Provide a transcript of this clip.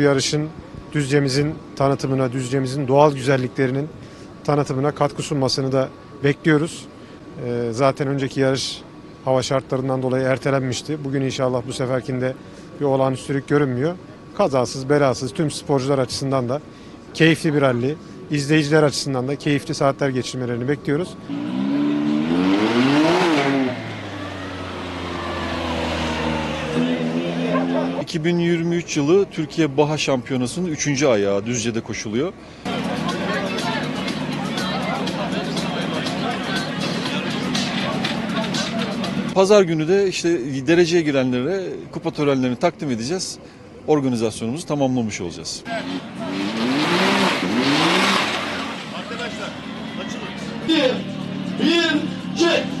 yarışın Düzce'mizin tanıtımına, Düzce'mizin doğal güzelliklerinin tanıtımına katkı sunmasını da bekliyoruz. Ee, zaten önceki yarış hava şartlarından dolayı ertelenmişti. Bugün inşallah bu seferkinde bir olağanüstülük görünmüyor. Kazasız, belasız tüm sporcular açısından da keyifli bir ralli, izleyiciler açısından da keyifli saatler geçirmelerini bekliyoruz. 2023 yılı Türkiye Baha Şampiyonası'nın 3. ayağı Düzce'de koşuluyor. Pazar günü de işte dereceye girenlere kupa törenlerini takdim edeceğiz. Organizasyonumuzu tamamlamış olacağız. Bir, bir, çek.